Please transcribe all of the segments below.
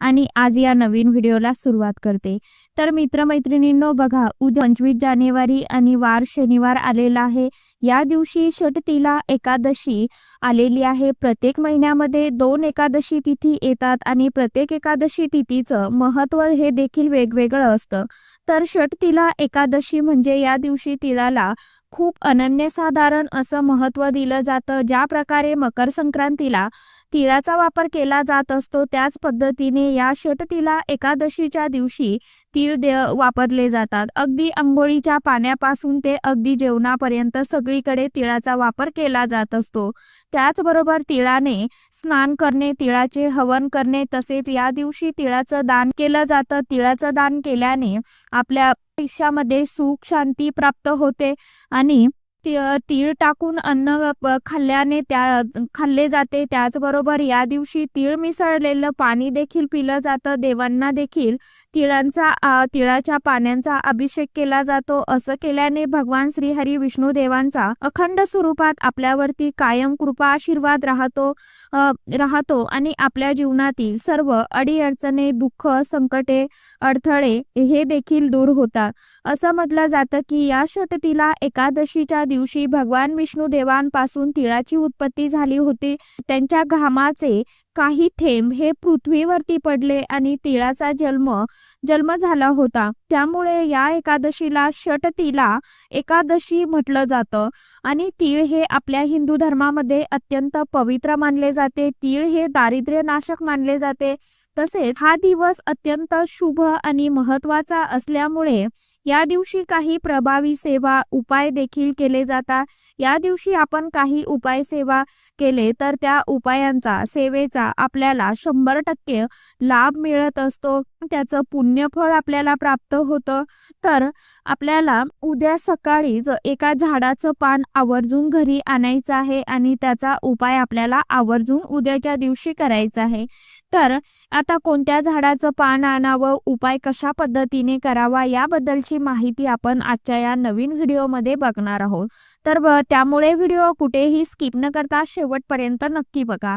आणि आज या नवीन व्हिडिओला सुरुवात करते. तर मित्रमैत्रिणींनो बघा उद्या पंचवीस जानेवारी आणि वार शनिवार आलेला आहे. या दिवशी षटतीला एकादशी आलेली आहे. प्रत्येक महिन्यामध्ये दोन एकादशी तिथी येतात आणि प्रत्येक एकादशी तिथीचं महत्त्व हे देखील वेगवेगळं असतं. तर षटतीला एकादशी म्हणजे या दिवशी तिळाला खूप अनन्यसाधारण असं महत्त्व दिलं जातं. ज्या प्रकारे मकर संक्रांतीला तिळाचा वापर केला जात असतो त्याच पद्धतीने या षटतीला एकादशीच्या दिवशी तीळ दे वापरले जातात. अगदी आंघोळीच्या पाण्यापासून ते अगदी जेवणापर्यंत सगळीकडे तिळाचा वापर केला जात असतो. त्याचबरोबर तिळाने स्नान करणे तिळाचे हवन करणे तसेच या दिवशी तिळाचं दान केलं जातं. तिळाचं दान केल्याने आपल्या आयुष्यामध्ये सुख शांती प्राप्त होते आणि तीळ टाकून अन्न खाल्ल्याने त्या खाल्ले जाते. त्याचबरोबर या दिवशी तीळ मिसळलेलं पाणी देखील पिलं जातं देवांना देखील. तिळांचा तिळाच्या पाण्याचा अभिषेक केला जातो. असं केल्याने भगवान श्रीहरी विष्णू देवांचा अखंड स्वरूपात आपल्यावरती कायम कृपा आशीर्वाद राहतो राहतो आणि आपल्या जीवनातील सर्व अडीअडचणे दुःख संकटे अडथळे हे देखील दूर होतात. असं म्हटलं जातं की या षटतीला एकादशीच्या दिवशी भगवान विष्णू देवांपासून तिळाची उत्पत्ती झाली होती. त्यांच्या घामाचे काही थेंब हे पृथ्वीवरती पडले आणि तिळाचा जन्म जन्म झाला होता. त्यामुळे या एकादशीला षटतीला एकादशी म्हटलं जातं. आणि तीळ हे आपल्या हिंदू धर्मामध्ये अत्यंत पवित्र मानले जाते. तीळ हे दारिद्र्य नाशक मानले जाते. तसेच हा दिवस अत्यंत शुभ आणि महत्त्वाचा असल्यामुळे या दिवशी काही प्रभावी सेवा उपाय देखील केले जातात. या दिवशी आपण काही उपाय सेवा केले तर त्या उपायांचा सेवेचा आपल्याला शंभर टक्के लाभ मिळत असतो. त्याचं पुण्यफळ आपल्याला प्राप्त होतं. तर आपल्याला उद्या सकाळी एका झाडाचं पान आवर्जून घरी आणायचं आहे आणि त्याचा उपाय आपल्याला आवर्जून उद्याच्या दिवशी करायचा आहे. तर आता कोणत्या झाडाचं पान आणावं उपाय कशा पद्धतीने करावा याबद्दलची माहिती आपण आजच्या या नवीन व्हिडिओमध्ये बघणार आहोत. तर त्यामुळे व्हिडिओ कुठेही स्किप न करता शेवटपर्यंत नक्की बघा.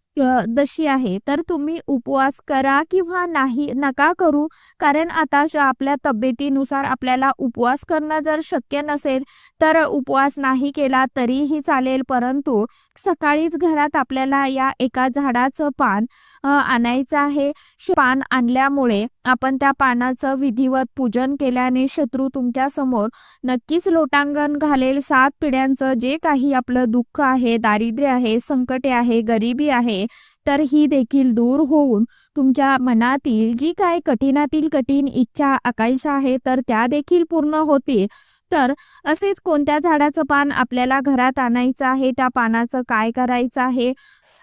दशी आहे तर तुम्ही उपवास करा किंवा नाही नका करू. कारण आता श- आपल्या तब्येतीनुसार आपल्याला उपवास करणं जर शक्य नसेल तर उपवास नाही केला तरीही चालेल. परंतु सकाळीच घरात आपल्याला या एका झाडाचं पान आणायचं आहे. पान आणल्यामुळे आपण त्या पानाचं विधिवत पूजन केल्याने शत्रू तुमच्यासमोर नक्कीच लोटांगण घालेल. सात पिढ्यांचं जे काही आपलं दुःख आहे दारिद्र्य आहे संकटे आहे गरिबी आहे तर ही देखील दूर होऊन तुमच्या मनातील जी काय कठीणातील कठीण इच्छा आकांक्षा आहे तर त्या देखील पूर्ण होतील. तर असेच कोणत्या झाडाचं पान आपल्याला घरात आणायचं आहे? त्या पानाचं काय करायचं आहे?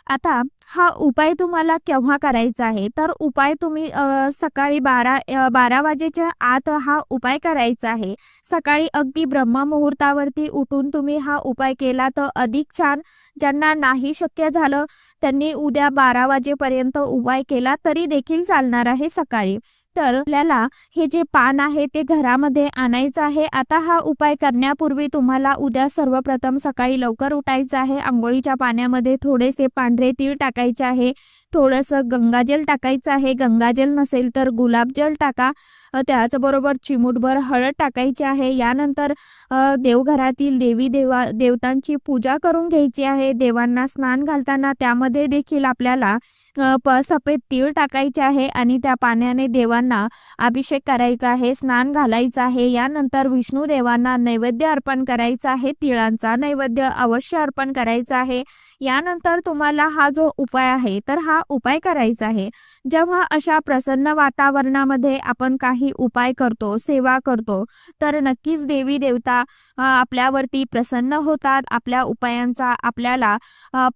आता हा उपाय तुम्हाला केव्हा करायचा आहे? तर उपाय तुम्ही सकाळी बारा बारा वाजेच्या आत हा उपाय करायचा आहे. सकाळी अगदी ब्रह्मा मुहूर्तावरती उठून तुम्ही हा उपाय केला तर अधिक छान. ज्यांना नाही शक्य झालं त्यांनी उद्या बारा वाजेपर्यंत उपाय केला तरी देखील चालणार आहे सकाळी. तर आपल्याला हे जे पान आहे ते घरामध्ये आणायचं आहे. आता हा उपाय करण्यापूर्वी तुम्हाला उद्या सर्वप्रथम सकाळी लवकर उठायचं आहे. आंघोळीच्या पाण्यामध्ये थोडेसे पांढरे तीळ टाकायचे आहे. थोडंसं गंगाजल टाकायचं आहे. गंगाजल नसेल तर गुलाबजल टाका. त्याचबरोबर चिमूटभर हळद टाकायची आहे. यानंतर देवघरातील देवी देवा देवतांची पूजा करून घ्यायची आहे. देवांना स्नान घालताना त्यामध्ये देखील आपल्याला प सफेद तीळ टाकायचे आहे आणि त्या पाण्याने देवांना अभिषेक करायचा आहे स्नान घालायचं आहे. यानंतर विष्णू देवांना नैवेद्य अर्पण करायचा आहे. तिळांचा नैवेद्य अवश्य अर्पण करायचा आहे. यानंतर तुम्हाला हा जो उपाय आहे तर हा उपाय करायचा आहे. जेव्हा अशा प्रसन्न वातावरणामध्ये आपण काही उपाय करतो सेवा करतो तर नक्कीच देवी देवता आपल्यावरती प्रसन्न होतात. आपल्या उपायांचा आपल्याला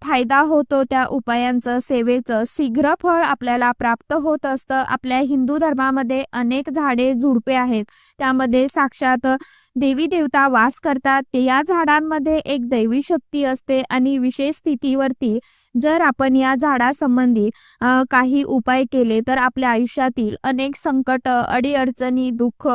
फायदा होतो. त्या उपायांचं सेवेचं शीघ्र फळ आपल्याला प्राप्त होत असतं. आपल्या हिंदू धर्मामध्ये अनेक झाडे झुडपे आहेत. त्यामध्ये साक्षात देवी देवता वास करतात. ते या झाडांमध्ये एक दैवी शक्ती असते आणि विशेष स्थितीवरती जर आपण या झाडासंबंधी काही उपाय केले तर आपल्या आयुष्यातील अनेक संकट अडीअडचणी दुःख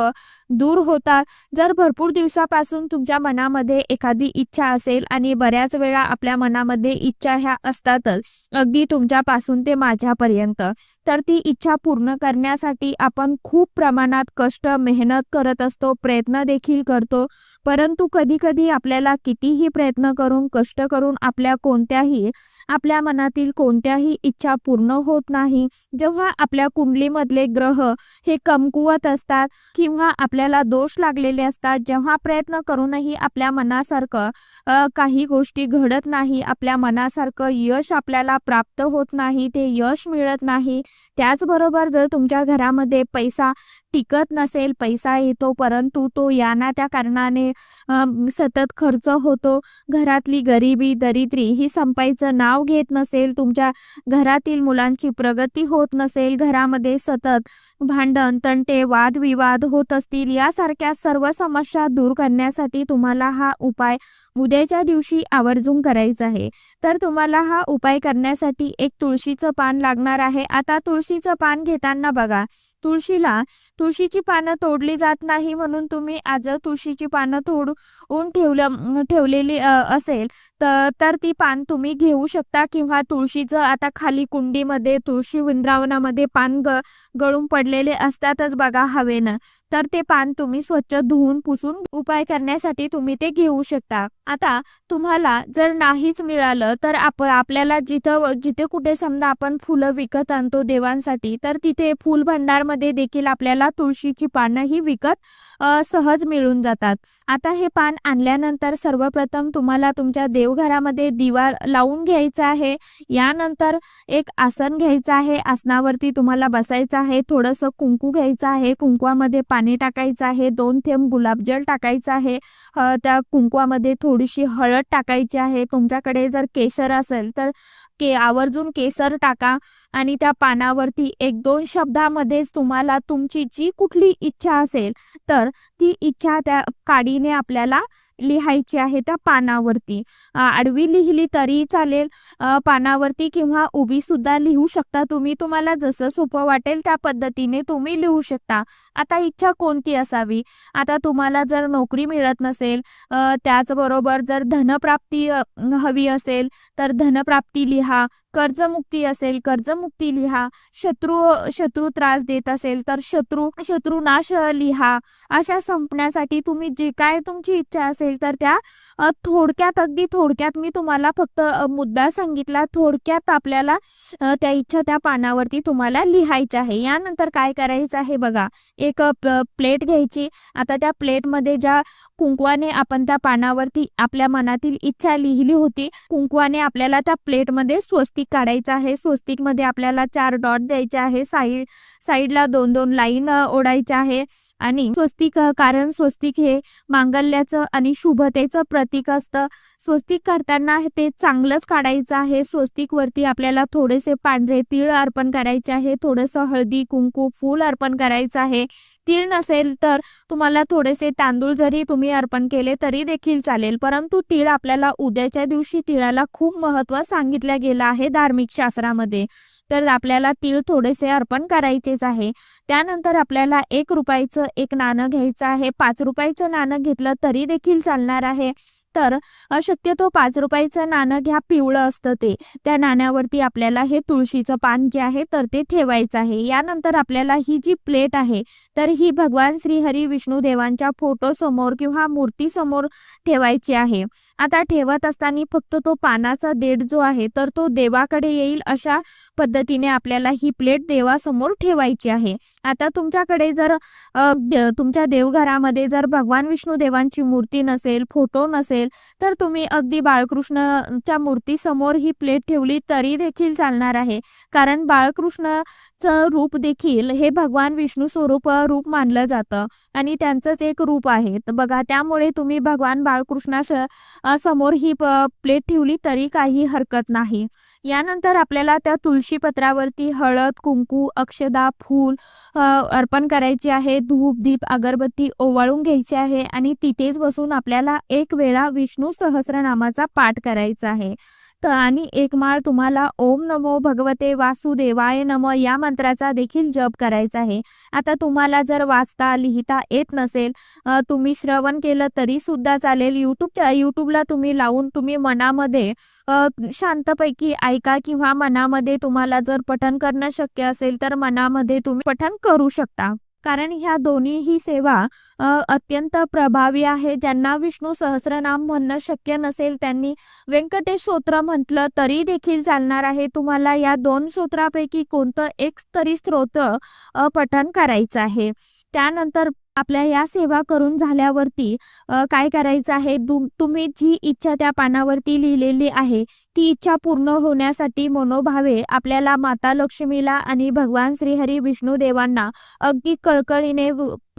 दूर होतात. जर भरपूर दिवसापासून तुमच्या मनामध्ये एखादी इच्छा असेल आणि बऱ्याच वेळा आपल्या मनामध्ये इच्छा ह्या असतातच अगदी तुमच्यापासून ते माझ्यापर्यंत तर ती इच्छा पूर्ण करण्यासाठी आपण खूप प्रमाणात कष्ट मेहनत करत असतो प्रयत्न देखील करतो. परंतु कधी कधी आपल्याला कितीही प्रयत्न करून कष्ट करून आपल्या कोणत्याही आपल्या मनातील कोणत्याही इच्छा पूर्ण होत नाही जेव्हा आपल्या कुंडलीमधले ग्रह हे कमकुवत असतात किंवा आपल्याला दोष लागलेले असतात जेव्हा प्रयत्न करूनही आपल्या मनासारखं काही गोष्टी घडत नाही आपल्या मनासारखं यश आपल्याला प्राप्त होत नाही ते यश मिळत नाही त्याचबरोबर जर तुमच्या घरामध्ये पैसा टिकत नसेल पैसा येतो परंतु तो याना त्या कारणाने सतत खर्च होतो. घरातली गरिबी दरिद्री ही संपायचं नाव घेत नसेल तुमच्या घरातील मुलांची प्रगती होत नसेल घरामध्ये सतत भांडण तंटे वादविवाद होत असतील यासारख्या सर्व समस्या दूर करण्यासाठी तुम्हाला हा उपाय उद्याच्या दिवशी आवर्जून करायचा आहे. तर तुम्हाला हा उपाय करण्यासाठी एक तुळशीचं पान लागणार आहे. आता तुळशीचं पान घेताना बघा तुळशीला तुळशीची पानं तोडली जात नाही म्हणून तुम्ही आज तुळशीची पानं तोडून ठेवल्या ठेवलेली असेल. तर तर ती पान तुम्ही घेऊ शकता किंवा तुळशीचं आता खाली कुंडीमध्ये तुळशी वृंदावनामध्ये पान ग गळून पडलेले असतातच बघा हवेनं. तर ते पान तुम्ही स्वच्छ धुवून पुसून उपाय करण्यासाठी तुम्ही ते घेऊ शकता. आता तुम्हाला जर नाहीच मिळालं तर आप आपल्याला जिथं जिथे कुठे समजा आपण फुलं विकत आणतो देवांसाठी तर तिथे फुल भंडारमध्ये देखील आपल्याला तुळशीची पानं ही विकत सहज मिळून जातात. आता हे पान आणल्यानंतर सर्वप्रथम तुम्हाला तुमच्या देव देवघरामध्ये दिवा लावून घ्यायचा आहे. यानंतर एक आसन घ्यायचं आहे. आसनावरती तुम्हाला बसायचं आहे. थोडंसं कुंकू घ्यायचं आहे. कुंकवामध्ये पाणी टाकायचं आहे. दोन थेंब गुलाबजल टाकायचं आहे. त्या कुंकवामध्ये थोडीशी हळद टाकायची आहे. तुमच्याकडे जर केशर असेल तर के आवर्जून केसर टाका आणि त्या पानावरती एक दोन शब्दामध्येच तुम्हाला तुमची जी कुठली इच्छा असेल तर ती इच्छा त्या काडीने आपल्याला लिहायची आहे त्या पानावरती. आडवी लिहिली तरी चालेल. पानावरती किंवा उभी सुद्धा लिहू शकता तुम्ही. तुम्हाला जसं सोपं वाटेल त्या पद्धतीने तुम्ही लिहू शकता. आता इच्छा कोणती असावी? आता तुम्हाला जर नोकरी मिळत नसेल त्याचबरोबर जर धनप्राप्ती हवी असेल तर धनप्राप्ती लिहा. कर्जमुक्ती असेल कर्जमुक्ती लिहा शत्रू शत्रू त्रास देत असेल तर शत्रू शत्रुनाश लिहा. अशा संपण्यासाठी तुम्ही जे काय तुमची इच्छा असेल तर त्या थोडक्यात अगदी थोडक्यात मी तुम्हाला फक्त मुद्दा सांगितला. थोडक्यात आपल्याला त्या इच्छा त्या पानावरती तुम्हाला लिहायच्या आहे. यानंतर काय करायचं आहे बघा. एक प्लेट घ्यायची. आता त्या प्लेटमध्ये ज्या कुंकवाने आपण त्या पानावरती आपल्या मनातील इच्छा लिहिली होती कुंकवाने आपल्याला त्या प्लेटमध्ये स्वस्तिक काढायचं आहे. स्वस्तिकमध्ये आपल्याला चार डॉट द्यायचे आहे. साईड साईडला दोन दोन लाईन ओढायच्या आहे. आणि स्वस्तिक कारण स्वस्तिक हे मांगल्याचं आणि शुभतेचं प्रतीक असतं. स्वस्तिक करताना ते चांगलंच काढायचं आहे. स्वस्तिक वरती आपल्याला थोडेसे पांढरे तीळ अर्पण करायचे आहे. थोडंसं हळदी कुंकू फूल अर्पण करायचं आहे. तीळ नसेल तर तुम्हाला थोडेसे तांदूळ जरी तुम्ही अर्पण केले तरी देखील चालेल. परंतु तीळ आपल्याला उद्याच्या दिवशी तिळाला खूप महत्त्व सांगितलं गेलं आहे धार्मिक शास्त्रामध्ये. तर आपल्याला तीळ थोडेसे अर्पण करायचेच आहे. त्यानंतर आपल्याला एक रुपयाचं एक नाणं घ्यायचं आहे. पाच रुपयाचं नाणं घेतलं तरी देखील चालणार आहे. तर शक्यतो पाच रुपयाचं नाणं घ्या पिवळं असतं ते. त्या नाण्यावरती आपल्याला हे तुळशीचं पान जे आहे तर ते ठेवायचं आहे. यानंतर आपल्याला ही जी प्लेट आहे तर ही भगवान श्री हरी विष्णू देवांच्या फोटो समोर किंवा मूर्ती समोर ठेवायची आहे. आता ठेवत असताना फक्त तो पानाचा देठ जो आहे तर तो देवाकडे येईल अशा पद्धतीने आपल्याला ही प्लेट देवासमोर ठेवायची आहे. आता तुमच्याकडे जर तुमच्या देवघरामध्ये जर भगवान विष्णू देवांची मूर्ती नसेल फोटो नसेल तर तुम्ही अगदी बाळकृष्णच्या मूर्तीसमोर ही प्लेट ठेवली तरी देखील चालणार आहे. कारण बाळकृष्णचं रूप देखील हे भगवान विष्णू स्वरूप रूप मानलं जातं आणि त्यांचंच एक रूप आहे. बघा त्यामुळे तुम्ही भगवान बाळकृष्णास समोर ही प्लेट ठेवली तरी काही हरकत नाही. यानंतर आपल्याला त्या तुळशी पत्रावरती हळद कुंकू अक्षदा फूल अर्पण करायचे आहे. धूप दीप अगरबत्ती ओवाळून घ्यायची आहे आणि तिथेच बसून आपल्याला एक वेळा विष्णू सहस्रनामाचा पाठ करायचा आहे. तर आणि एक माळ तुम्हाला ओम नमो भगवते वासुदेवाय नम या मंत्राचा देखील जप करायचा आहे. आता तुम्हाला जर वाचता लिहिता येत नसेल तुम्ही श्रवण केलं तरी सुद्धा चालेल. युट्यूबच्या युट्यूबला तुम्ही लावून तुम्ही मनामध्ये शांतपैकी ऐका किंवा मनामध्ये तुम्हाला जर पठण करणं शक्य असेल तर मनामध्ये तुम्ही पठण करू शकता. कारण ह्या दोन्हीही सेवा अत्यंत प्रभावी आहे. ज्यांना विष्णू सहस्रनाम म्हणणं शक्य नसेल त्यांनी व्यंकटेश स्तोत्र म्हटलं तरी देखील चालणार आहे. तुम्हाला या दोन स्तोत्रापैकी कोणतं एक तरी स्तोत्र पठण करायचं आहे. त्यानंतर आपल्या या सेवा करून झाल्यावरती काय करायचं आहे? तुम्ही जी इच्छा त्या पानावरती लिहिलेली आहे ती इच्छा पूर्ण होण्यासाठी मनोभावे आपल्याला माता लक्ष्मीला आणि भगवान श्रीहरी विष्णू देवांना अगदी कळकळीने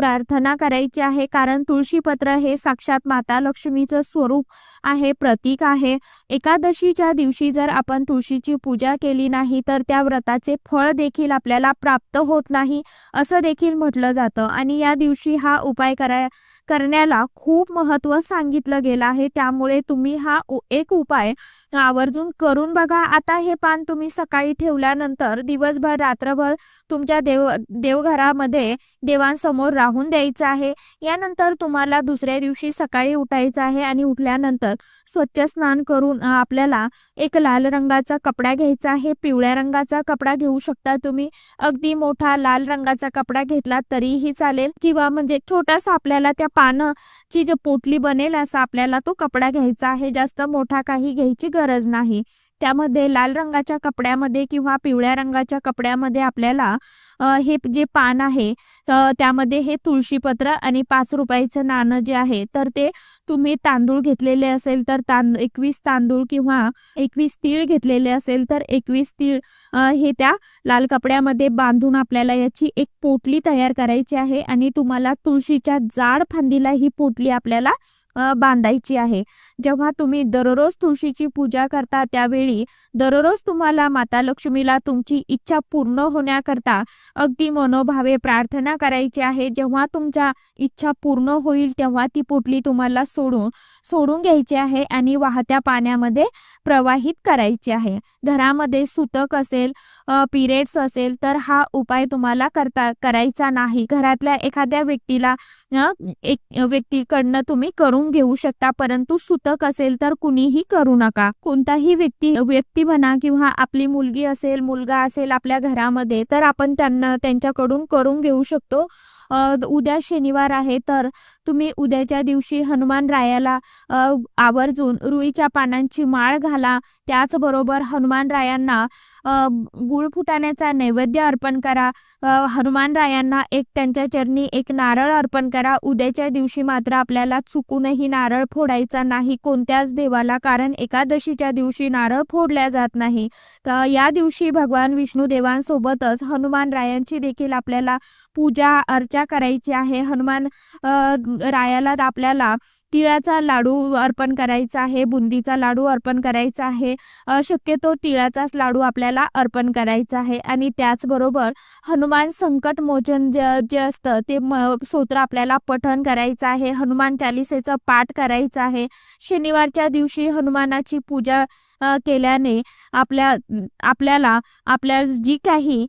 प्रार्थना करायची आहे. कारण तुळशीपत्र हे साक्षात माता लक्ष्मीचं स्वरूप आहे प्रतीक आहे. एकादशीच्या दिवशी जर आपण तुळशीची पूजा केली नाही तर त्या व्रताचे फळ देखील आपल्याला प्राप्त होत नाही असं देखील म्हटलं जातं. आणि या दिवशी हा उपाय करा करण्याला खूप महत्त्व सांगितलं गेलं आहे. त्यामुळे तुम्ही हा एक उपाय आवर्जून करून बघा. आता हे पान तुम्ही सकाळी ठेवल्यानंतर दिवसभर रात्रभर तुमच्या देव देवघरामध्ये देवांसमोर राहून द्यायचं आहे. यानंतर तुम्हाला दुसऱ्या दिवशी सकाळी उठायचं आहे आणि उठल्यानंतर स्वच्छ स्नान करून आपल्याला एक लाल रंगाचा कपडा घ्यायचा आहे. पिवळ्या रंगाचा कपडा घेऊ शकता तुम्ही. अगदी मोठा लाल रंगाचा कपडा घेतला तरीही चालेल. किंवा म्हणजे छोटासा आपल्याला त्या पानाची जी पोटली बनेल असा आपल्याला तो कपडा घ्यायचा आहे. जास्त मोठा काही घ्यायची गरज नाही. त्यामध्ये लाल रंगाच्या कपड्यामध्ये किंवा पिवळ्या रंगाच्या कपड्यामध्ये आपल्याला हे जे पान आहे त्यामध्ये हे तुळशीपत्र आणि पाच रुपयाचं नाणं जे आहे तर ते तुम्ही तांदूळ घेतलेले असेल तर तांद एकवीस तांदूळ किंवा एकवीस तीळ घेतलेले असेल तर एकवीस तीळ हे त्या लाल कपड्यामध्ये बांधून आपल्याला याची एक पोटली तयार करायची आहे आणि तुम्हाला तुळशीच्या जाड फांदीला ही पोटली आपल्याला बांधायची आहे. जेव्हा तुम्ही दररोज तुळशीची पूजा करता त्यावेळी दररोज तुम्हाला माता लक्ष्मीला तुमची इच्छा पूर्ण होण्याकरता अगदी मनोभावे प्रार्थना करायची आहे. जेव्हा तुमच्या इच्छा पूर्ण होईल तेव्हा ती पोटली तुम्हाला सोडून सोडून घ्यायची आहे आणि वाहत्या पाण्यामध्ये प्रवाहित करायचे आहे. घरामध्ये सुतक असेल पिरियड्स असेल तर हा उपाय तुम्हाला करता करायचा नाही. घरातल्या एखाद्या व्यक्तीला एक व्यक्तीकडनं तुम्ही करून घेऊ शकता परंतु सुतक असेल तर कुणीही करू नका. कोणताही व्यक्ती व्यक्ती म्हणा किंवा आपली मुलगी असेल मुलगा असेल आपल्या घरामध्ये तर आपण त्यांना त्यांच्याकडून करून घेऊ शकतो. उद्या शनिवार आहे तर तुम्ही उद्याच्या दिवशी हनुमान रायाला आवर्जून रुईच्या पानांची माळ घाला. त्याचबरोबर हनुमान रायांना गुळ फुटाण्याचा नैवेद्य अर्पण करा. हनुमान रायांना एक त्यांच्या चरणी एक नारळ अर्पण करा. उद्याच्या दिवशी मात्र आपल्याला चुकूनही नारळ फोडायचा नाही कोणत्याच देवाला कारण एकादशीच्या दिवशी नारळ फोडल्या जात नाही. तर या दिवशी भगवान विष्णू देवांसोबतच हनुमान रायांची देखील आपल्याला पूजा अर्चा करायची आहे. हनुमान रायाला आपल्याला तिळाचा लाडू अर्पण करायचा आहे बुंदीचा लाडू अर्पण करायचा आहे. शक्यतो तिळाचाच लाडू आपल्याला अर्पण करायचा आहे. आणि त्याचबरोबर हनुमान संकट मोचन जे जे असतं ते म स्तोत्र आपल्याला पठण करायचं आहे. हनुमान चालिसेचं पाठ करायचं आहे. शनिवारच्या दिवशी हनुमानाची पूजा केल्याने आपल्या आपल्याला आपल्या जी काही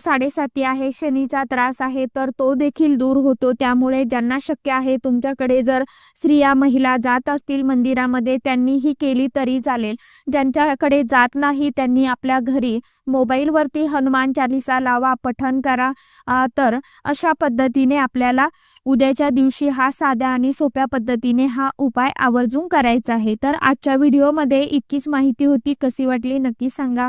साडेसाती आहे शनीचा त्रास आहे तर तो देखील दूर होतो. त्यामुळे ज्यांना शक्य आहे तुमच्याकडे जर श्री स्त्रिया महिला जात असतील मंदिरामध्ये त्यांनीही केली तरी चालेल. ज्यांच्याकडे जात नाही त्यांनी आपल्या घरी मोबाईलवरती हनुमान चालिसा लावा पठन करा. तर अशा पद्धतीने आपल्याला उद्याच्या दिवशी हा साध्या आणि सोप्या पद्धतीने हा उपाय आवर्जून करायचा आहे. तर आजच्या व्हिडिओमध्ये इतकीच माहिती होती. कशी वाटली नक्की सांगा.